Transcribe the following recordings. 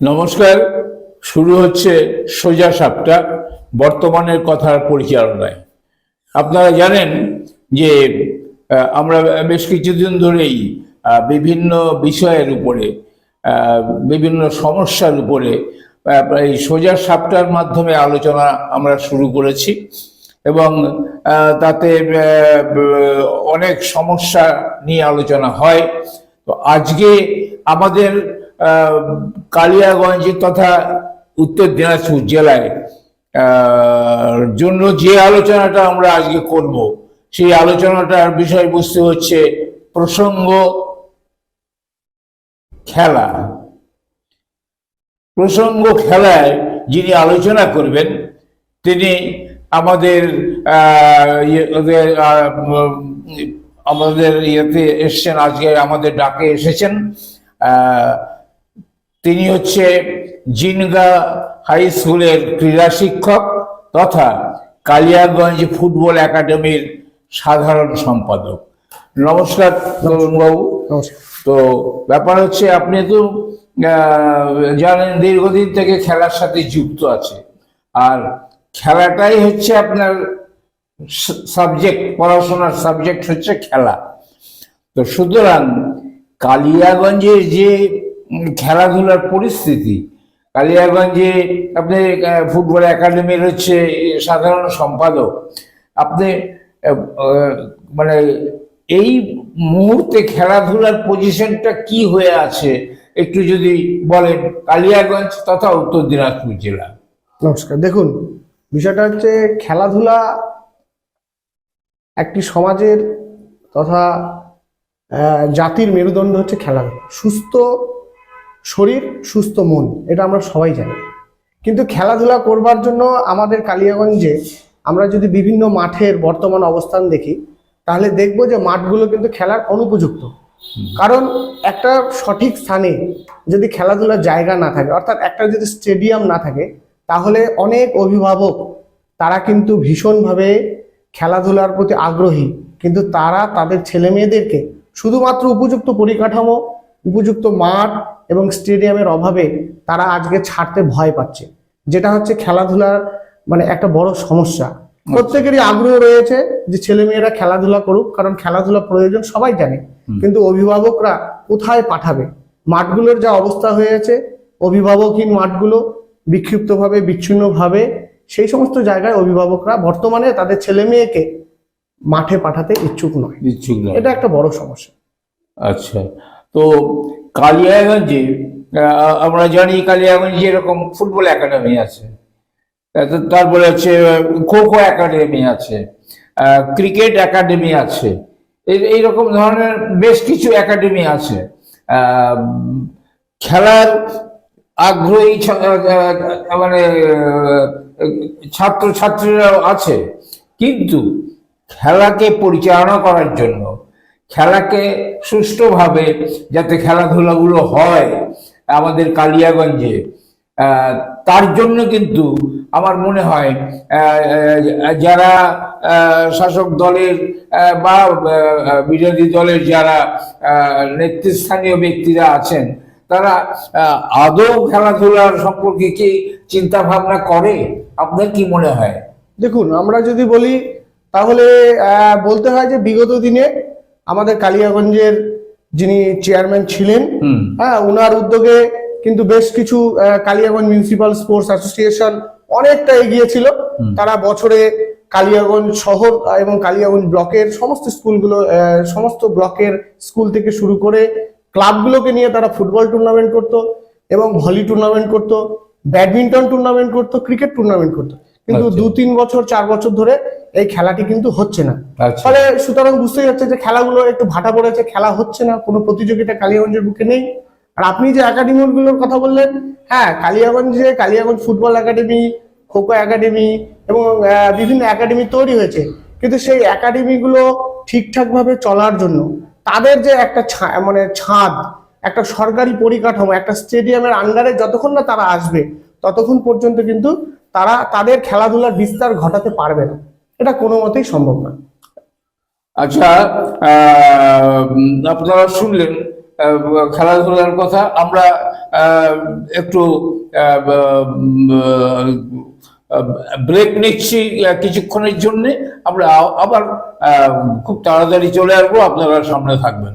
নমস্কার। শুরু হচ্ছে সোজা সাপটা। বর্তমানের কথার পরিচালনায়। আপনারা জানেন যে আমরা বেশ কিছুদিন ধরেই বিভিন্ন বিষয়ের উপরে বিভিন্ন সমস্যার উপরে এই সোজা সাপটার মাধ্যমে আলোচনা আমরা শুরু করেছি এবং তাতে অনেক সমস্যা নিয়ে আলোচনা হয়। তো আজকে আমাদের কালিয়াগঞ্জ তথা উত্তর দিনাজপুর জেলায় জন্য যে আলোচনাটা আমরা আজকে করব, সেই আলোচনাটার বিষয়বস্তু হচ্ছে প্রসঙ্গ খেলা। প্রসঙ্গ খেলায় যিনি আলোচনা করবেন, তিনি আমাদের ইয়ে- আমাদের ইয়েতে এসছেন, আজকে আমাদের ডাকে এসেছেন তিনি হচ্ছে জিনগা হাই স্কুলের ক্রীড়া শিক্ষক তথা কালিয়াগঞ্জ ফুটবল একাডেমির সাধারণ সম্পাদক। নমস্কার তরুণবাবু। তো ব্যাপার হচ্ছে আপনি তো জানেন দীর্ঘদিন থেকে খেলার সাথে যুক্ত আছে। আর খেলাটাই হচ্ছে আপনার সাবজেক্ট পড়াশোনার সাবজেক্ট হচ্ছে খেলা। তো সুতরাং কালিয়াগঞ্জের যে খেলাধুলার পরিস্থিতি। কালিয়াগঞ্জে আপনি ফুটবল একাডেমির হচ্ছে সাধারণ সম্পাদক। আপনি মানে এই মুহূর্তে খেলাধুলার পজিশনটা কি হয়ে আছে? একটু যদি বলেন, কালিয়াগঞ্জ তথা উত্তর দিনাজপুর জেলা। নমস্কার। দেখুন, বিষয়টা হচ্ছে খেলাধুলা একটি সমাজের তথা জাতির মেরুদণ্ড হচ্ছে খেলাধুলা। সুস্থ শরীর, সুস্থ মন, এটা আমরা সবাই জানি। কিন্তু খেলাধুলা করবার জন্য আমাদের কালিয়াগঞ্জে আমরা যদি বিভিন্ন মাঠের বর্তমান অবস্থান দেখি, তাহলে দেখব যে মাঠগুলো কিন্তু খেলার অনুপযুক্ত। কারণ একটা সঠিক স্থানে যদি খেলাধুলার জায়গা না থাকে, অর্থাৎ একটা যদি স্টেডিয়াম না থাকে, তাহলে অনেক অভিভাবক, তারা কিন্তু ভীষণভাবে খেলাধুলার প্রতি আগ্রহী। কিন্তু তারা তাদের ছেলে মেয়েদেরকে শুধুমাত্র উপযুক্ত পরিকাঠামো, উপযুক্ত মাঠ এবং স্টেডিয়ামের অভাবে তারা আজকে ছাড়তে ভয় পাচ্ছে। যেটা হচ্ছে খেলাধুলার মানে একটা বড় সমস্যা। প্রত্যেকেরই আগ্রহ রয়েছে যে ছেলে মেয়েরা খেলাধুলা করুক কারণ খেলাধুলা প্রয়োজন সবাই জানে। কিন্তু অভিভাবকরা কোথায় পাঠাবে? মাঠগুলোর যা অবস্থা হয়েছে অভিভাবকহীন মাঠগুলো বিক্ষিপ্তভাবে বিচ্ছিন্নভাবে সেই সমস্ত জায়গায় অভিভাবকরা বর্তমানে তাদের ছেলে মেয়েকে মাঠে পাঠাতে ইচ্ছুক নয়। ইচ্ছুক নয়। এটা একটা বড় সমস্যা। আচ্ছা। তো কালিয়াগঞ্জে আমরা জানি কালিয়াগঞ্জে এরকম ফুটবল একাডেমি আছে। তারপরে হচ্ছে খো খো একাডেমি আছে ক্রিকেট একাডেমি আছে, এই- এইরকম ধরনের বেশ কিছু একাডেমি আছে। খেলার আগ্রহী মানে ছাত্র ছাত্রীরাও আছে, কিন্তু খেলাকে পরিচালনা করার জন্য খেলাকে সুষ্ঠুভাবে যাতে খেলাধুলাগুলো হয় আমাদের কালিয়াগঞ্জে। তার জন্য কিন্তু আমার মনে হয় যারা শাসক দলের বা বিরোধী দলের যারা নেতৃস্থানীয় ব্যক্তিরা আছেন, তারা আদৌ খেলাধুলার সম্পর্কে কি চিন্তা ভাবনা করে? আপনার কি মনে হয়? দেখুন, আমরা যদি বলি, তাহলে বলতে হয় যে বিগত দিনে আমাদের কালিয়াগঞ্জের যিনি চেয়ারম্যান ছিলেন হ্যাঁ ওনার উদ্যোগে কিন্তু বেশ কিছু কালিয়াগঞ্জ মিউনিসিপাল স্পোর্টস অ্যাসোসিয়েশন অনেকটা এগিয়েছিল তারা বছরে কালিয়াগঞ্জ শহর এবং কালিয়াগঞ্জ ব্লকের সমস্ত স্কুলগুলো সমস্ত ব্লকের স্কুল থেকে শুরু করে ক্লাবগুলোকে নিয়ে তারা ফুটবল টুর্নামেন্ট করতো এবং ভলি টুর্নামেন্ট করতো ব্যাডমিন্টন টুর্নামেন্ট করতো ক্রিকেট টুর্নামেন্ট করতো। কিন্তু আচ্ছা। দু তিন বছর চার বছর ধরে এই খেলাটি কিন্তু হচ্ছে না। আচ্ছা। ফলে সুতরাং বুঝতেই হচ্ছে যে খেলাগুলো একটু ভাটা পড়েছে খেলা হচ্ছে না কোনো প্রতিযোগিতা কালিয়াগঞ্জের বুকে নেই। আর আপনি যে একাডেমিগুলোর কথা বললেন হ্যাঁ কালিয়াগঞ্জে Kaliaganj football academy kho kho academy এবং বিভিন্ন একাডেমি তৈরি হয়েছে। কিন্তু সেই একাডেমিগুলো ঠিকঠাক ভাবে চলার জন্য তাদের যে একটা ছা- মানে ছাদ একটা সরকারি পরিকাঠামো একটা স্টেডিয়ামের আন্ডারে যতক্ষণ না তারা আসবে ততক্ষণ পর্যন্ত কিন্তু তারা তাদের খেলাধুলার বিস্তার ঘটাতে পারবে না। এটা কোনো মতেই সম্ভব না। আচ্ছা আপনারা শুনলেন খেলাধুলার কথা। আমরা একটু ব্রেক নিচ্ছি কিছুক্ষণের জন্যে। আমরা আবার খুব তাড়াতাড়ি চলে আসব। আপনারা সামনে থাকবেন।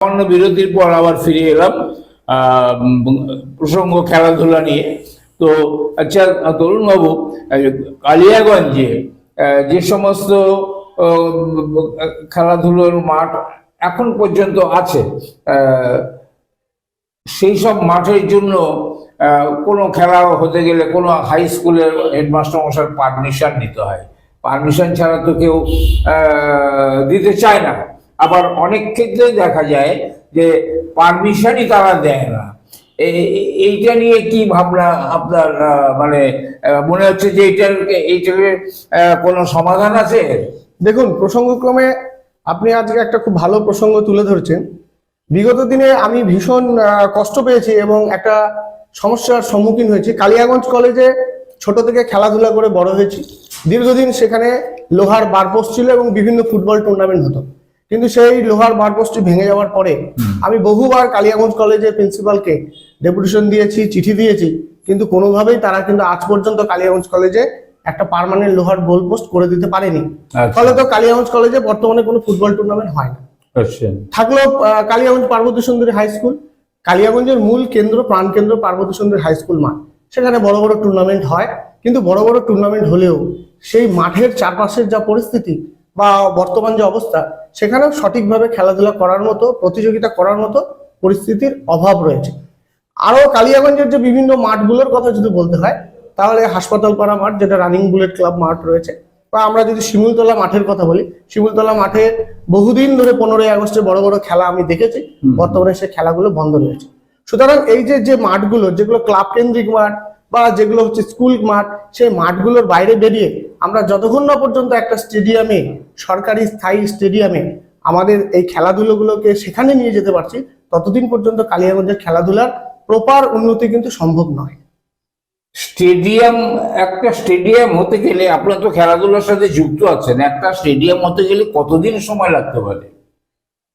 সামান্য বিরতির পর আবার ফিরে এলাম প্রসঙ্গ, খেলাধুলা নিয়ে। তো আচ্ছা তরুণ বাবু কালিয়াগঞ্জে যে সমস্ত খেলাধুলোর মাঠ এখন পর্যন্ত আছে সেই সব মাঠের জন্য কোনো খেলা হতে গেলে কোনো হাই স্কুলের হেডমাস্টার মশার পারমিশন নিতে হয়। পারমিশন ছাড়া তো কেউ দিতে চায় না। আবার অনেক ক্ষেত্রে দেখা যায় যে পারমিশনই তারা দেয় না। এইটা নিয়ে কি ভাবনা আপনার মানে মনে হচ্ছে যে এইটার এইটার কোনো সমাধান আছে? দেখুন, প্রসঙ্গক্রমে আপনি আজকে একটা খুব ভালো প্রসঙ্গ তুলে ধরছেন। বিগত দিনে আমি ভীষণ কষ্ট পেয়েছি এবং একটা সমস্যার সম্মুখীন হয়েছি। কালিয়াগঞ্জ কলেজে ছোট থেকে খেলাধুলা করে বড় হয়েছি। দীর্ঘদিন সেখানে লোহার বারপোস্ট ছিল এবং বিভিন্ন ফুটবল টুর্নামেন্ট হতো। কিন্তু সেই লোহার বারপোস্টটি ভেঙে যাওয়ার পরে আমি বহুবার কালিয়াগঞ্জ কলেজের প্রিন্সিপালকে ডেপুটেশন দিয়েছি চিঠি দিয়েছি কিন্তু কোনোভাবেই তারা কিন্তু আজ পর্যন্ত কালিয়াগঞ্জ কলেজে একটা পার্মানেন্ট লোহার গোল পোস্ট করে দিতে পারেনি। আচ্ছা। ফলে তো কালিয়াগঞ্জ কলেজে বর্তমানে কোনো ফুটবল টুর্নামেন্ট হয় না। আচ্ছা। থাকল কালিয়াগঞ্জ পার্বতী সুন্দরী হাই স্কুল কালিয়াগঞ্জের মূল কেন্দ্র প্রাণকেন্দ্র পার্বতী সুন্দরী হাই স্কুল মাঠ। সেখানে বড় বড় টুর্নামেন্ট হয় কিন্তু বড় বড় টুর্নামেন্ট হলেও সেই মাঠের চারপাশের যা পরিস্থিতি বা বর্তমান যে অবস্থা সেখানেও সঠিকভাবে খেলাধুলা করার মতো প্রতিযোগিতা করার মতো পরিস্থিতির অভাব রয়েছে। আরও কালিয়াগঞ্জের যে বিভিন্ন মাঠগুলোর কথা যদি বলতে হয় তাহলে হাসপাতাল পাড়া মাঠ যেটা রানিং বুলেট ক্লাব মাঠ রয়েছে বা আমরা যদি শিমুলতলা মাঠের কথা বলি শিমুলতলা মাঠে বহুদিন ধরে পনেরোই আগস্টে বড় বড় খেলা আমি দেখেছি বর্তমানে সে খেলাগুলো বন্ধ রয়েছে। সুতরাং এই যে যে মাঠগুলো যেগুলো ক্লাব কেন্দ্রিক মাঠ বা যেগুলো হচ্ছে স্কুল মাঠ সেই মাঠগুলোর বাইরে বেরিয়ে আমরা যতক্ষণ না পর্যন্ত একটা স্টেডিয়ামে সরকারি স্থায়ী স্টেডিয়ামে আমাদের এই খেলাধুলোগুলোকে সেখানে নিয়ে যেতে পারছি ততদিন পর্যন্ত কালিয়াগঞ্জের খেলাধুলার প্রপার উন্নতি কিন্তু সম্ভব নয়। স্টেডিয়াম একটা স্টেডিয়াম হতে গেলে আপনার তো খেলাধুলার সাথে যুক্ত আছেন একটা স্টেডিয়াম হতে গেলে কতদিন সময় লাগতে পারে?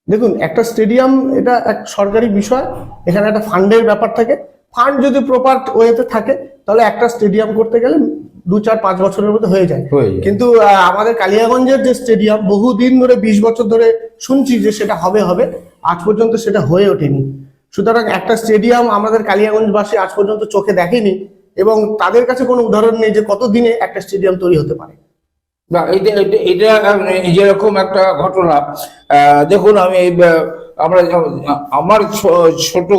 দেখুন একটা স্টেডিয়াম এটা এক সরকারি বিষয় এখানে একটা ফান্ডের ব্যাপার থাকে। ফান্ড যদি প্রপার ওয়েতে থাকে তাহলে একটা স্টেডিয়াম করতে গেলে দু চার পাঁচ বছরের মধ্যে হয়ে যায়। কিন্তু আমাদের কালিয়াগঞ্জের যে স্টেডিয়াম বহুদিন ধরে বিশ বছর ধরে শুনছি যে সেটা হবে হবে। আজ পর্যন্ত সেটা হয়ে ওঠেনি। সুতরাং একটা স্টেডিয়াম আমাদের কালিয়াগঞ্জবাসী আজ পর্যন্ত চোখে দেখেনি এবং তাদের কাছে কোনো উদাহরণ নেই যে কত দিনে একটা স্টেডিয়াম তৈরি হতে পারে। না এটা এটা যেরকম একটা ঘটনা দেখুন আমি আমরা আমার ছোট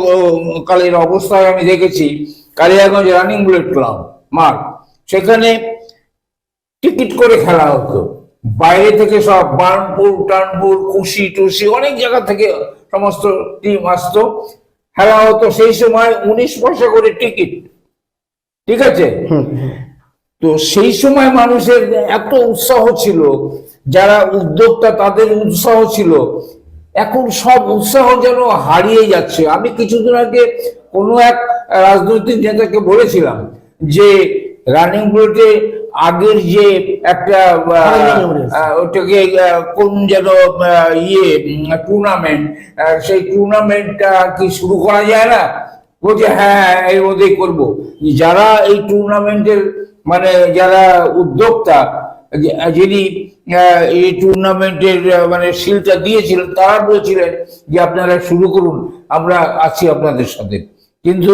কালের অবস্থায় আমি দেখেছি কালিয়াগঞ্জ রানিং বুলেট ক্লাব মাঠ। সেখানে টিকিট করে খেলা হতো। বাইরে থেকে সব বার্নপুর টার্নপুর কুশি টুসি অনেক জায়গা থেকে সমস্ত টিম আসতো। খেলা হতো সেই সময় উনিশ পয়সা করে টিকিট। ঠিক আছে? তো সেই সময় মানুষের এত উৎসাহ ছিল যারা উদ্যোক্তা তাদের উৎসাহ ছিল এখন সব উৎসাহ যেন হারিয়ে যাচ্ছে। আমি কিছুদিন আগে কোনো এক রাজনৈতিক নেতাকে বলেছিলাম যে রানিং বুলেটে আগের যে একটা ওটাকে কোন যেন ইয়ে টুর্নামেন্ট সেই টুর্নামেন্টটা কি শুরু করা যায় না? বলছে হ্যাঁ এর মধ্যেই করব। যারা এই টুর্নামেন্টের মানে যারা উদ্যোক্তা যিনি এই টুর্নামেন্টের মানে শিলটা দিয়েছিলেন তারা বলছিলেন যে আপনারা শুরু করুন, আমরা আছি আপনাদের সাথে। কিন্তু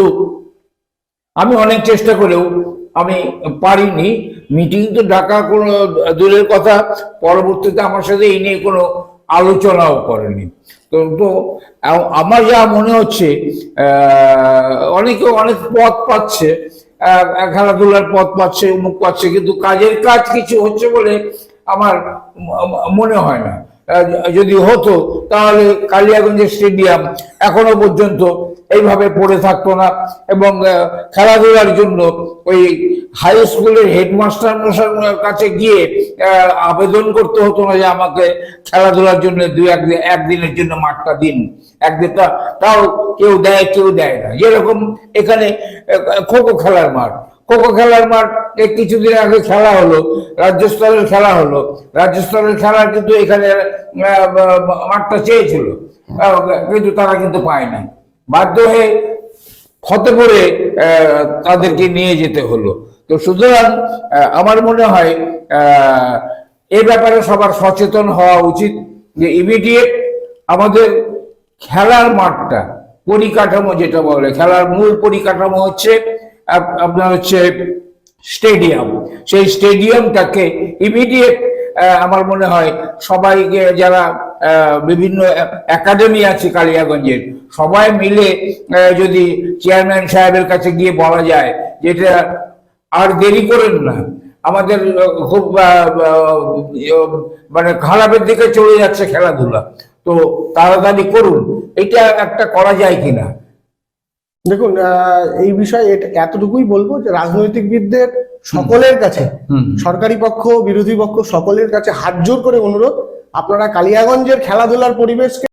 আমি অনেক চেষ্টা করেও আমি পারিনি। মিটিং তো ডাকা কোনো দূরের কথা, পরবর্তীতে আমার সাথে এই নিয়ে কোনো আলোচনাও করেনি। তো তো আমার যা মনে হচ্ছে অনেকে অনেক পথ পাচ্ছে খেলাধুলার পথ পাচ্ছে, মুখ পাচ্ছে, কিন্তু কাজের কাজ কিছু হচ্ছে বলে আমার মনে হয় না। যদি হতো, তাহলে কালিয়াগঞ্জের স্টেডিয়াম এখনও পর্যন্ত এইভাবে পড়ে থাকতো না। এবং খেলাধুলার জন্য ওই হাই স্কুলের হেডমাস্টার মশার কাছে গিয়ে আবেদন করতে হতো না যে আমাকে খেলাধুলার জন্য দু একদিন একদিনের জন্য মাঠটা দিন। একদিনটা তাও কেউ দেয় কেউ দেয় না। যেরকম এখানে খো খো, খেলার মাঠ। খোখো খেলার মাঠ কিছুদিন আগে খেলা হলো, রাজ্য স্তরের খেলা হলো। রাজ্য স্তরের খেলা কিন্তু এখানে মাঠটা চেয়েছিল। কিন্তু তারা কিন্তু পায় না বাধ্য হয়ে ফতেপুরে তাদেরকে নিয়ে যেতে হলো। তো সুতরাং আমার মনে হয় এ ব্যাপারে সবার সচেতন হওয়া উচিত যে ইমিডিয়েট আমাদের খেলার মাঠটা পরিকাঠামো যেটা বলে, খেলার মূল পরিকাঠামো হচ্ছে আপনার হচ্ছে স্টেডিয়াম। সেই স্টেডিয়ামটাকে ইমিডিয়েট আমার মনে হয় সবাইকে যারা বিভিন্ন একাডেমি আছে কালিয়াগঞ্জের, সবাই মিলে যদি চেয়ারম্যান সাহেবের কাছে গিয়ে বলা যায় যেটা আর দেরি করেন না, আমাদের খুব মানে খারাপের দিকে চলে যাচ্ছে খেলাধুলা। তো তাড়াতাড়ি করুন, এটা একটা করা যায় কিনা? দেখুন আহ, এই বিষয়ে এটা- এতটুকুই বলব যে রাজনৈতিকবিদদের সকলের কাছে সরকারি পক্ষ বিরোধী পক্ষ সকলের কাছে হাত জোর করে অনুরোধ আপনারা কালিয়াগঞ্জের খেলাধুলার পরিবেশকে